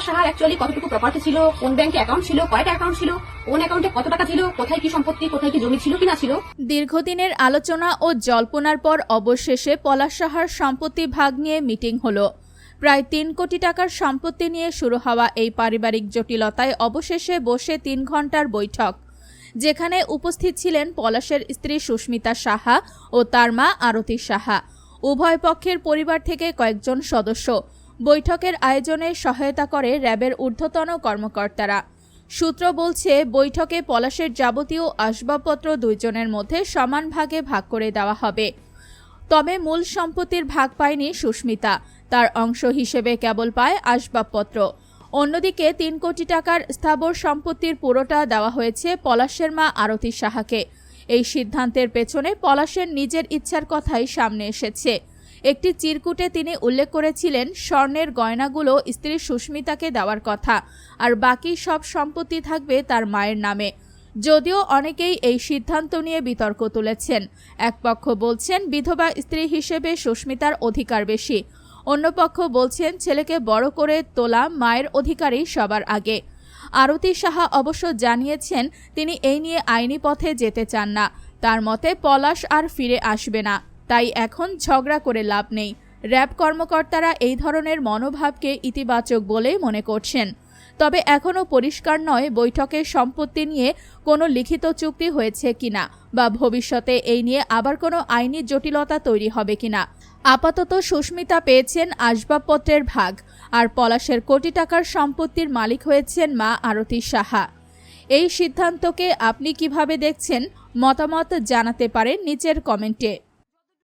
পলাশ সাহার অ্যাকচুয়ালি কতটুকু প্রপার্টি ছিল, কোন ব্যাংকে অ্যাকাউন্ট ছিল, কয়টা অ্যাকাউন্ট ছিল, কোন অ্যাকাউন্টে কত টাকা ছিল, কোথায় কি সম্পত্তি, কোথায় কি জমি ছিল কিনা ছিল। দীর্ঘদিনের আলোচনা ও জল্পনার পর অবশেষে পলাশ সাহার সম্পত্তি ভাগ নিয়ে মিটিং হলো। প্রায় তিন কোটি টাকার সম্পত্তি নিয়ে শুরু হওয়া এই পারিবারিক জটিলতায় অবশেষে বসে তিন ঘণ্টার বৈঠক, যেখানে উপস্থিত ছিলেন পলাশের স্ত্রী সুস্মিতা সাহা ও তার মা আরতি সাহা। উভয় পক্ষের পরিবার থেকে কয়েকজন সদস্য। বৈঠকের আয়োজনে সহায়তা করে র্যাবের ঊর্ধ্বতন কর্মকর্তারা। সূত্র বলছে, বৈঠকে পলাশের যাবতীয় আসবাবপত্র দুইজনের মধ্যে সমান ভাগে ভাগ করে দেওয়া হবে। তবে মূল সম্পত্তির ভাগ পায়নি সুস্মিতা। তার অংশ হিসেবে কেবল পায় আসবাবপত্র। অন্যদিকে তিন কোটি টাকার স্থাবর সম্পত্তির পুরোটা দেওয়া হয়েছে পলাশের মা আরতি সাহাকে। এই সিদ্ধান্তের পেছনে পলাশের নিজের ইচ্ছার কথাই সামনে এসেছে। একটি চিরকুটে তিনি উল্লেখ করেছিলেন, স্বর্ণের গয়নাগুলো স্ত্রী সুস্মিতাকে দেওয়ার কথা, আর বাকি সব সম্পত্তি থাকবে তার মায়ের নামে। যদিও অনেকেই এই সিদ্ধান্ত নিয়ে বিতর্ক তুলেছেন। এক পক্ষ বলছেন, বিধবা স্ত্রী হিসেবে সুস্মিতার অধিকার বেশি। অন্য পক্ষ বলছেন, ছেলেকে বড় করে তোলা মায়ের অধিকারই সবার আগে। আরতি সাহা অবশ্য জানিয়েছেন, তিনি এই নিয়ে আইনি পথে যেতে চান না। তার মতে, পলাশ আর ফিরে আসবে না। তাই এখন ঝগড়া করে লাভ নেই। র্যাব কর্মকর্তারা এই ধরনের মনোভাবকে ইতিবাচক বলেই মনে করছেন। তবে এখনও পরিষ্কার নয় বৈঠকের সম্পত্তি নিয়ে কোনো লিখিত চুক্তি হয়েছে কিনা বা ভবিষ্যতে এই নিয়ে আবার কোনো আইনি জটিলতা তৈরি হবে কিনা। আপাতত সুস্মিতা পেয়েছেন আসবাবপত্রের ভাগ, আর পলাশের কোটি টাকার সম্পত্তির মালিক হয়েছেন মা আরতি সাহা। এই সিদ্ধান্তকে আপনি কীভাবে দেখছেন? মতামত জানাতে পারেন নিচের কমেন্টে।